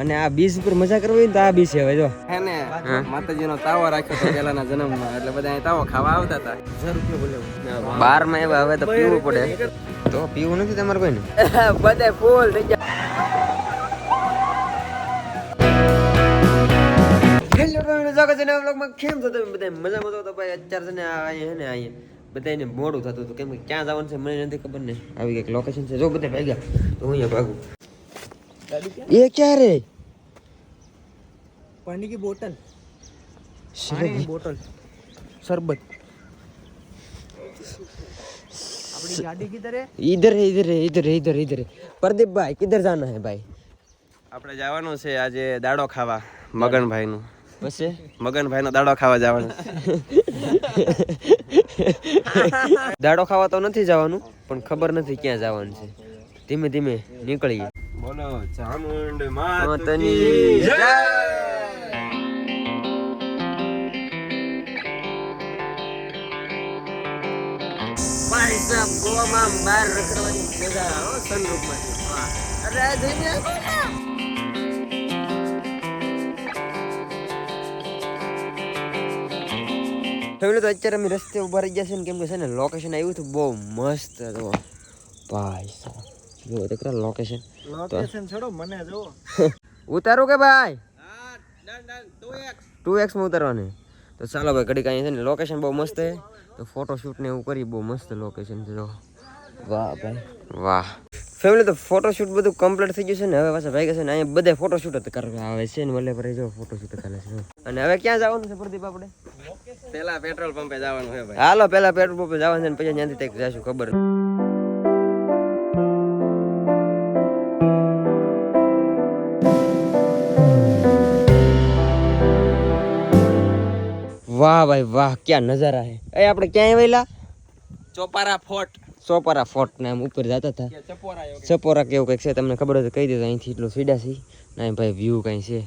અને આ બીચ ઉપર મજા કરવી હોય તો આ બીચ છે હવે જો. હે ને માતાજીનો તાવો રાખ્યો હતો જન્મ જન્મમાં એટલે બધા અહીં તાવો ખાવા આવતા હતા. બારમાં એવા હવે તો પીવું પડે. તો પીવું નથી તમારે કોઈ ને બધા ફૂલ થઈ ગયા. હેલો ફેમિલી સ્વાગત છે નવા vlogમાં. કેમ છો તમે બધા મજામાં છો? તો ભાઈ અત્યારે છે ને અહીંયા હે ને અહીંયા બધાને મોડું થતું હતું. કેમ કે ક્યાં જવાનું છે મને નથી ખબર ને. આવી કંઈક લોકેશન છે. જો બધા ભાગ્યા તો હું અહીંયા ભાગું. એ ક્યાં રે પાણી की बोतल શરબત. बोतल शरबत अपनी गाड़ी की तरह इधर है इधर है इधर है इधर है, इधर है प्रदीप भाई किधर जाना है भाई આપણે જવાનું છે આજે દાડો ખાવા મગનભાઈ નું બસ મગનભાઈ નો દાડો ખાવા જવાનું દાડો ખાવા તો નથી જવાનું પણ ખબર નથી ક્યાં જવાનું છે ધીમે ધીમે નીકળીએ બોલો ચામુંડ માતની જય. ભાઈ ગોવામાં બહાર રખડવાની મજા હો સનરૂફમાંથી વાહ. અરે ધન્ય. ફેમિલી તો અત્યારે અમે રસ્તે ઊભા રહી ગયા છે ને કેમ કે છે ને લોકેશન આવ્યું હતું બહુ મસ્ત હતું ભાઈ સાહેબ જો દેખરા લોકેશન લોકેશન છોડો મને જો ઉતારો કે ભાઈ? ટુ એક્સમાં ઉતારવાની. તો ચાલો ભાઈ કડી કાઈ છે ને લોકેશન બહુ મસ્ત છે. તો ફોટોશૂટ ને એવું કરી બહુ મસ્ત લોકેશન છે જો. વાહ ભાઈ. વાહ. ફેમિલી તો ફોટોશૂટ બધું કમ્પ્લીટ થઈ ગયું છે ને હવે પાછા ભાઈ છે ને અહીંયા બધે ફોટોશૂટ જ કરવા આવે છે ને વલ્લે પર જો ફોટોશૂટ ચાલે છે અને હવે ક્યાં જવાનું છે પ્રદીપ આપણે? પેલા પેટ્રોલ પંપે જવાનું છે ભાઈ. હાલો પેલા પેટ્રોલ પંપે જવાનું છે ને પછી ત્યાંથી કંઈક જશું ખબર વાહ ભાઈ વાહ ક્યાં નજારા હે. એ આપણે ક્યાં આવેલા ચોપારા ફોર્ટ. ચોપારા ફોર્ટ ને આમ ઉપર જતા હતા. ચપોરા કેવું કંઈક. છે તમને ખબર હોય તો કહી દેજો અહીંથી એટલું સીડા છે. ના ભાઈ વ્યૂ કાંઈ છે.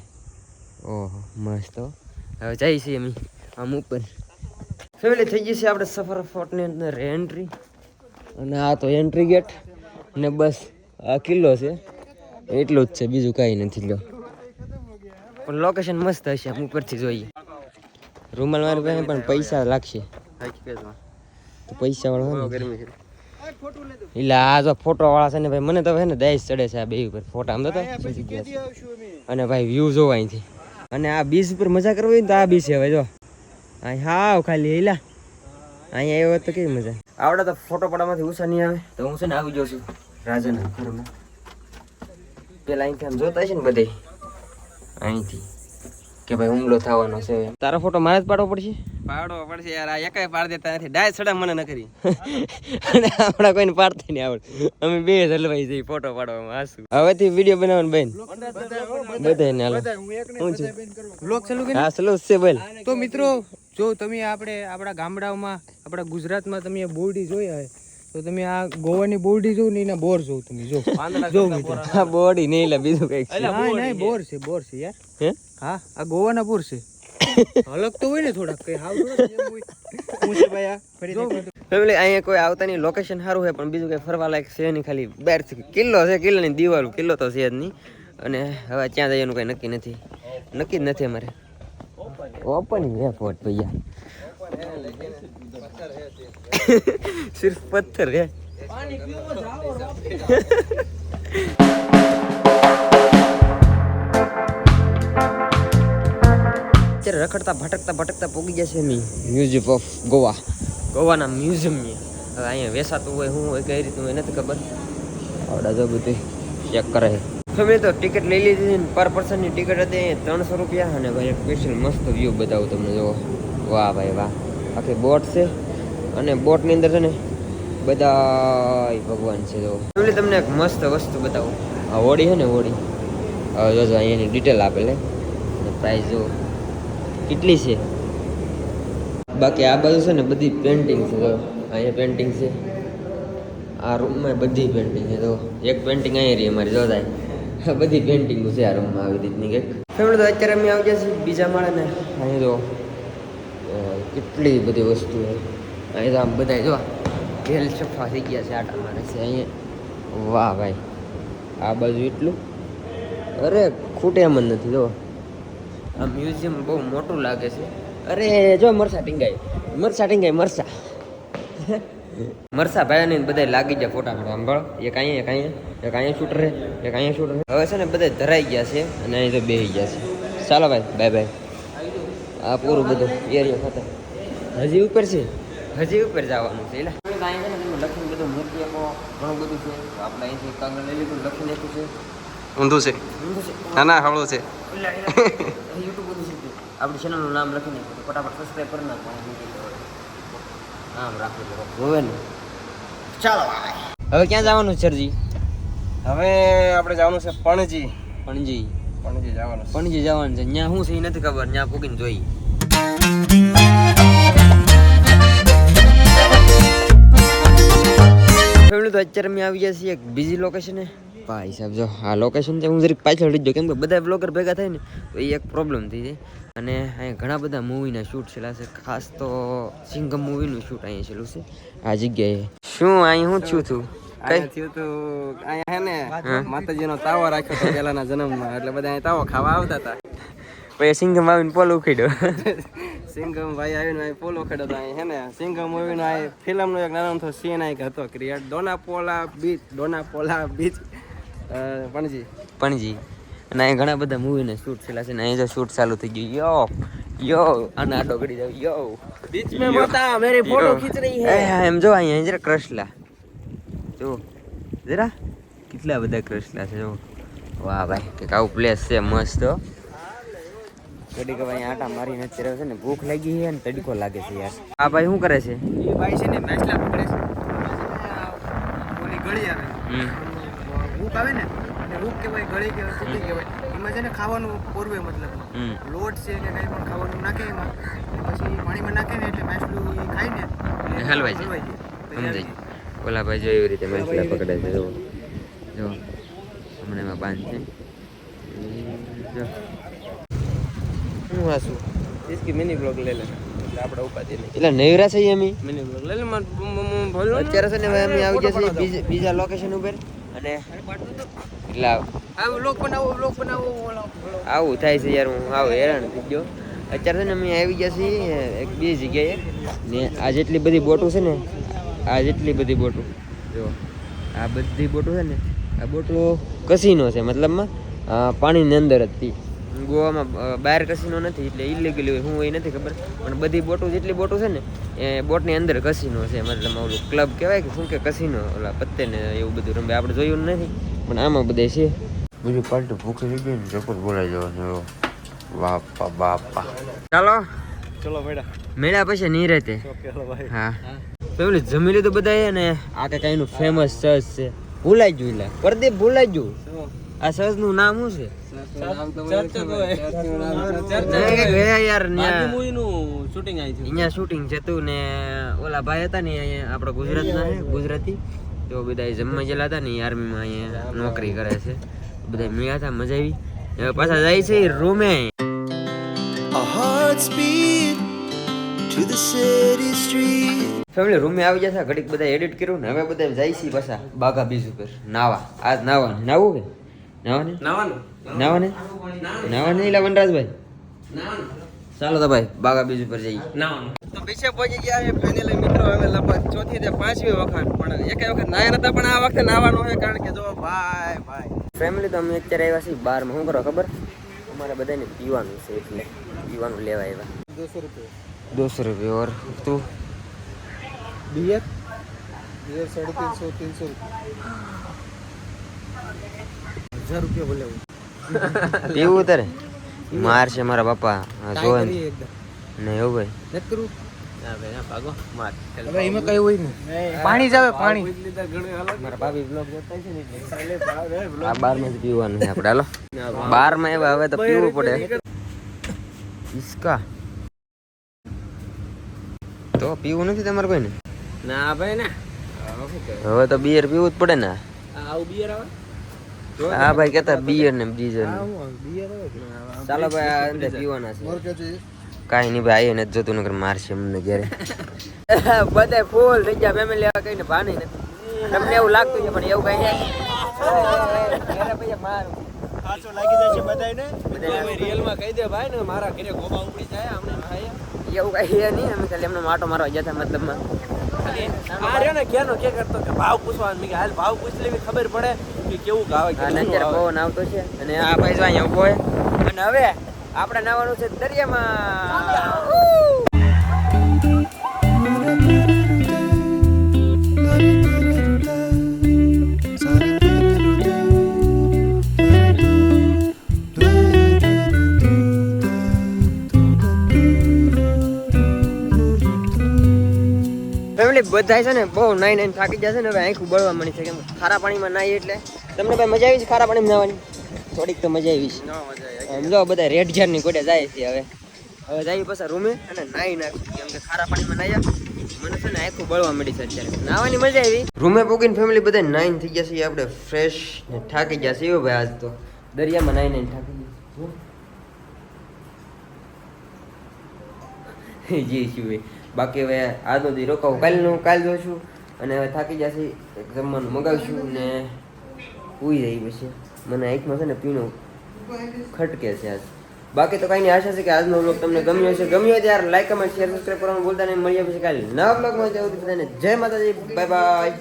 ઓહો મસ્ત હવે જઈએ છીએ અમે આમ ઉપર. ફેમિલી થઈ ગઈ છે આપણે સફર ફોર્ટની અંદર એન્ટ્રી અને આ તો એન્ટ્રી ગેટ ને બસ આ કિલ્લો છે. એટલું જ છે બીજું કાંઈ નથી લો પણ લોકેશન મસ્ત હશે આમ ઉપરથી જોઈએ. રૂમાલ મારી પાસે પણ પૈસા લાગશે. તો પૈસા વાળો ગરમી છે. એટલે આ જો ફોટો વાળા છે ને ભાઈ મને તો હે ને દહેજ ચડે છે આ બે ઉપર. ફોટા આમ તો અને ભાઈ વ્યૂ જોવો અહીંથી. અને આ બીચ ઉપર મજા કરવી હોય ને તો આ બીચ છે હવે જો. અહીં હાવ ખાલી એલા અહીંયા આવ્યો તો કેવી મજા. આવડે તો ફોટો પડામાંથી ઉષા નહીં આવે. તો હું છે ને આવી જાઉં છું રાજાના ઘરમાં. પેલા અહીંથી આમ જોતા છે ને બધે. અહીંથી. કે ભાઈ હુમલો થવાનો છે. તારો ફોટો મારે જ પાડવો પડશે? પાડવો પડશે યાર આ એકાય પાડ દેતા નથી. ડાય સડા મને ન કરી. અને આપણા કોઈને પાડતા નહીં આવડે. અમે બે જલવાઈ જઈ ફોટો પાડવામાં હાસુ. હવેથી વીડિયો બનાવવાનું બેન. બધાને હાલો. હું છું. બ્લોગ ચાલુ કરી? હા ચાલુ છે બેન તો મિત્રો જો તમે આપણે આપણા ગામડાઓમાં આપણા ગુજરાતમાં તમે બોરડી જોયા હોય તો તમે આ ગોવાની બોરડી જો ને એના બોર જો તમે જો. જો આ બોડી નહીં લે બીજું કંઈક છે. ના નહીં બોર છે બોર છે યાર. હે? હા આ ગોવાના બોર છે. અલગ તો હોય ને થોડાક કઈ હાવ હોય. હું છે ભાઈ આ. ફેમિલી અહીંયા કોઈ આવતા નહીં લોકેશન સારું છે પણ બીજું કઈ ફરવા લાયક છે નહીં ખાલી બહારથી કિલ્લો છે કિલ્લાની દિવાલ કિલ્લો તો છે જ નહીં. અને હવે ત્યાં જવાનું કઈ નક્કી નથી. નક્કી જ નથી અમારે. ઓપન હે ફોટ ભૈયા સિર્ફ પથ્થર હે અત્યારે રખડતા ભટકતા ભટકતા પોગી ગયા છે અમે મ્યુઝિયમ ઓફ ગોવા ગોવાના મ્યુઝિયમની હવે અહીંયા વેસાતું હોય શું હોય કઈ રીતનું હોય નથી ખબર. આવડા જો બધું. ચેક કરે. ફેમિલી તો ટિકિટ લઈ લીધી છે પર પર્સનની ટિકિટ હતી ત્રણસો રૂપિયા અને ભાઈ એક સ્પેશિયલ મસ્ત વ્યૂ બતાવું તમને જો વાહ ભાઈ વાહ. આખી બોટ છે. અને બોટની અંદર છે ને બધા ભગવાન છે જો ફેમિલી તમને એક મસ્ત વસ્તુ બતાવું. આ હોડી છે ને હોડી. જોજો અહીંયાની ડિટેલ આપેલે અને પ્રાઇસ જો કેટલી છે? બાકી આ બાજુ છે ને બધી પેન્ટિંગ છે જો. અહીંયા પેન્ટિંગ છે. આ રૂમમાં બધી પેન્ટિંગ છે તો એક પેન્ટિંગ અહીંયા રહી અમારી, જો થાય બધી પેન્ટિંગ છે આ રૂમમાં આવી રીતની કંઈક. ફેમિલી તો અત્યારે અમે આવી ગયા છીએ બીજા માળે ને. અહીંયા જો કેટલી બધી વસ્તુ છે. અહીં તો આમ બધા જો ઘેલ સફા થઈ ગયા છે આટા મારે છે અહીંયા. વાહ ભાઈ, આ બાજુ એટલું? અરે, ખૂટે એમ જ નથી, જો. આ મ્યુઝિયમ બહુ મોટું લાગે છે. અરે, જો મરસા ટીંગાઈ મરસા ટીંગાઈ મરસા. મરસા ભાઈ બધા લાગી ગયા ફોટા પાડવા સાંભળો એક અહીંયા એક અહીંયા એક અહીંયા શૂટર રહે, એક અહીંયા છૂટ રહે. હવે છે ને બધા ધરાઈ ગયા છે અને અહીં તો બેસી ગયા છે. ચાલો ભાઈ બાય બાય આ પૂરું બધું, એરિયો ખાતે. હજી ઉપર છે? હજી ઉપર જવાનું છે એટલે અહીંયા છે ને તમે લખીને બધું મૂકી આપો ઘણું બધું છે. આપણે અહીંથી કાગળ લઈ લીધું લખી નાખ્યું છે. ઊંધું છે. ઊંધું છે? ના ના હળવું છે. યુટ્યુબ બધું શીખ્યું આપણી ચેનલનું નામ લખી નાખ્યું ફટાફટ સબસ્ક્રાઈબ કરી નાખો અને મૂકી દો નામ રાખી દો ને. ચાલો હવે ક્યાં જવાનું છે સરજી? હવે આપણે જવાનું છે પણજી. પણજી. પણજી જવાનું પણજી જવાનું છે. ત્યાં શું છે એ નથી ખબર. ત્યાં પૂગીને જોઈએ. તો અત્યારે અમે આવી ગયા છીએ એક બીજી લોકેશને ભાઈ સાહેબ જો આ લોકેશન છે હું જરીક પાછળ રહી કેમ કે બધા બ્લોગર ભેગા થાય ને તો એ એક પ્રોબ્લેમ થઈ જાય. અને અહીંયા ઘણા બધા મૂવીના શૂટ છેલ્લા છે. ખાસ તો સિંગમ મૂવીનું શૂટ અહીંયા છેલ્લું છે. આ જગ્યાએ. શું અહીં હું છું તું? કઈ? થયું તું અહીંયા હે ને માતાજીનો તાવો રાખ્યો હતો પહેલાના જન્મમાં. એટલે બધા તાવો ખાવા આવતા હતા. પછી સિંઘમ આવીને પોલ ઉખેડ્યો. સિંઘમ ભાઈ આવીને અહીં પોલ ઉખેડો તો અહીં હે ને. સિંઘમ આવીને અહીં ફિલ્મનો એક નાનો સીન અહીં હતો create Dona Paula beach Dona Dona Paula beach Panaji. Panaji. અને અહીં ઘણા બધા મૂવીને શૂટ થયેલા છે ને અહીં જો શૂટ ચાલુ થઈ ગયું. યો યો અને આટો ગડી જાવ. યો બીચ મે બતા મેરી ફોટો ખીચ રહી હે. એમ જો અહીં જરા ક્રશલા જો જરા. કેટલા બધા ક્રશલા છે જો. વાહ ભાઈ કે આવું પ્લેસ છે મસ્ત હો. ભાઈ આટા મારીને અત્યારે છે ને ભૂખ લાગી છે અને તડકો લાગે છે યાર. આ ભાઈ શું કરે છે? એ ભાઈ છે ને માછલા પકડે છે. ઓલી ગળી આવે. હૂક આવે ને ભૂખ કહેવાય ગળી કહેવાય સુતી કહેવાય. એમાં છે ને ખાવાનું પોરવે મતલબ લોટ છે કે કંઈ પણ ખાવાનું નાખે એમાં. પછી પાણીમાં નાખે ને એટલે માછલું એ ખાય ને હલવાઈ જાય. જાય. સમજાય ઓલા ભાઈ જો એવી રીતે માછલા પકડે છે જો જો હમણાં એમાં બાંધ છે. જો. હું હાસુ इसकी मिनी ब्लॉग ले लेना એટલે આપણે ઉપાધિ નહીં એટલે નવરા છે અમે મિની બ્લોગ લઈ લે માર ભલો અત્યારે છે ને હવે અમે આવી ગયા છીએ બીજા- બીજા લોકેશન ઉપર અને એટલે આવ- આ લોક બનાવો લોક બનાવો ઓલો આવું થાય છે યાર હું આવું હેરાન થઈ ગયો અત્યારે છે ને અમે આવી ગયા છીએ એક બીજી જગ્યાએ ને આ જેટલી બધી બોટો છે ને આ જેટલી બધી બોટો જો આ બધી બોટો છે ને આ બોટો કસીનો છે મતલબમાં અ, પાણીની અંદર જ હતી ગોવામાં બહાર કસીનો નથી એટલે ઇલીગલી હોય હું એ નથી ખબર. પણ બધી બોટો જેટલી બોટો છે ને એ બોટની અંદર કસીનો છે મતલબ ઓલું ક્લબ કહેવાય કે શું કે કસીનો ઓલા પત્તે ને એવું બધું રમે. આપણે જોયું નથી પણ આમાં બધે છે. બીજું પાલટું ભૂખ થઈ ગઈ ને જપર બોલાઈ જવાનું બાપા બાપા. ચાલો. ચલો મેળા. મેળા પછી નહીં રહેતે. હા. પેલું જમી લીધું બધા ને આ કઈ નું ફેમસ ચર્ચ છે. ભૂલાઈ ગયું એટલે પ્રદીપ ભૂલાઈ ગયું. આ સસનું નામ શું છે? શૂટિંગ આવી છે અહીંયા શૂટિંગ છે તું ને ઓલા ભાઈ હતા ને અહીંયા ગુજરાત ના ગુજરાતી. તો બધા જમવા ગયેલા હતા ને આર્મીમાં અહીંયા નોકરી કરે છે. બધા મળ્યા હતા મજા આવી. હવે પાછા જાય છે રૂમે. ફેમિલી રૂમે આવી જશે ઘડીક બધા એડિટ કર્યું ને હવે બધા જાય છે પાછા બાઘા બીજ ઉપર. નાવા. આજ નાવા નાવું કે? નાવા ને નાવાનું? નાવા ને નાવા ને એલા વનરાજભાઈ ચાલો તો ભાઈ બાઘા બીજ ઉપર જઈએ. નાવાનું. તો પહોંચી ગયા છે ફાઇનલી મિત્રો. હવે લગભગ ચોથી તે પાંચમી વખત. પણ એક વખત નાયા નતા પણ આ વખતે નાવાનું છે. કારણ કે જો ભાઈ ભાઈ ફેમિલી તો અમે અત્યારે આવ્યા છીએ બારમાં. શું કરો ખબર? અમારે બધાને પીવાનું છે એટલે પીવાનું લેવા આવ્યા. દોસો રૂપિયા. દોસો રૂપિયા. ઓર તું? બિયર બિયર સાડી ત્રણસો રૂપિયા. હજાર રૂપિયા બોલે પીવું તારે માર છે મારા પપ્પા. હા, જોવે ને. એવું ભાઈ. નથી કરવું? ના ભાઈ ના ભાગો. માર. હવે એમાં કઈ હોય ને? પાણી જ પાણી. લીધા ઘણી અલગ મારા ભાભી બ્લોગ જોતા છે ને એટલે. આ બારમાં પીવાનું છે આપણે. હાલો. બારમાં એવા હવે તો પીવું પડે. ઈસકા. તો પીવું નથી તમારે કોઈને? ના ભાઈ ને. હવે તો બિયર પીવું જ પડે ને. આવું બિયર આવે? હા ભાઈ કેતા બિયર ને બ્રીઝર ચાલો ભાઈ આ અંદર પીવાના છે મોર કાંઈ નહીં ભાઈ એને જોતું નગર મારશે અમને ઘરે. બધા ફૂલ થઈ ગયા ફેમિલી આ કઈને ભાની ને. તમને એવું લાગતું છે પણ એવું કઈ નથી રિયલમાં કહી દે ભાઈ ને મારા ઘરે ગોબા ઉપડી જાય અમને ખાય એવું કઈ છે નહીં અમે ખાલી એમને માટો મારવા ગયા હતા મતલબમાં. આ રહ્યો ને કે કરતો કે ભાવ પૂછવાનો. મેં હાલ ભાવ પૂછ લેવી ખબર પડે. કે કેવું ગાવે અને અત્યારે પવન આવતો છે. અને આ ભાઈ જો અહીંયા ઊભો અને હવે આપણે નાવાનું છે દરિયામાં. ફેમિલી બધા છે ને બહુ નાઈ નાઈ થાકી જશે ને હવે આંખું બળવા મળી છે કેમ ખારા પાણીમાં નાઈ એટલે. તમને ભાઈ મજા આવી છે ખારા પાણીમાં નાવાની? થોડીક તો મજા આવી છે. ન મજા આવે. આમ જો બધા રેડ ઝાડની કોડે જાય છે હવે. હવે જાય પાછા રૂમે અને નાઈ નાખું કેમ કે ખારા પાણીમાં નાયા મને છે ને આખું બળવા મળી છે અત્યારે. નાવાની મજા આવી. રૂમે પોકીને ફેમિલી બધા નાઈન થઈ ગયા છે. આપણે ફ્રેશ ને થાકી ગયા છે. એવો ભાઈ આજ તો દરિયામાં નાઈ નાઈને થાકી ગયા જી. શું બાકી હવે આજનો દી રોકાવું. કાલનું કાલ જોઈશું અને હવે થાકી જશે એક જમવાનું મગાવશું ને ઉઈ રહી પછી. મને આંખમાં છે ને પીણું ખટકે છે આજ. બાકી તો કાંઈ નહીં, આશા છે કે આજનો બ્લોગ તમને ગમ્યો હશે. ગમ્યો ત્યારે લાઈક કમેન્ટ શેર સબસ્ક્રાઈબ કરવાનું બોલતા નહીં. મળીએ પછી કાલે નવા વ્લોગમાં જવું બધાને જય માતાજી. Bye bye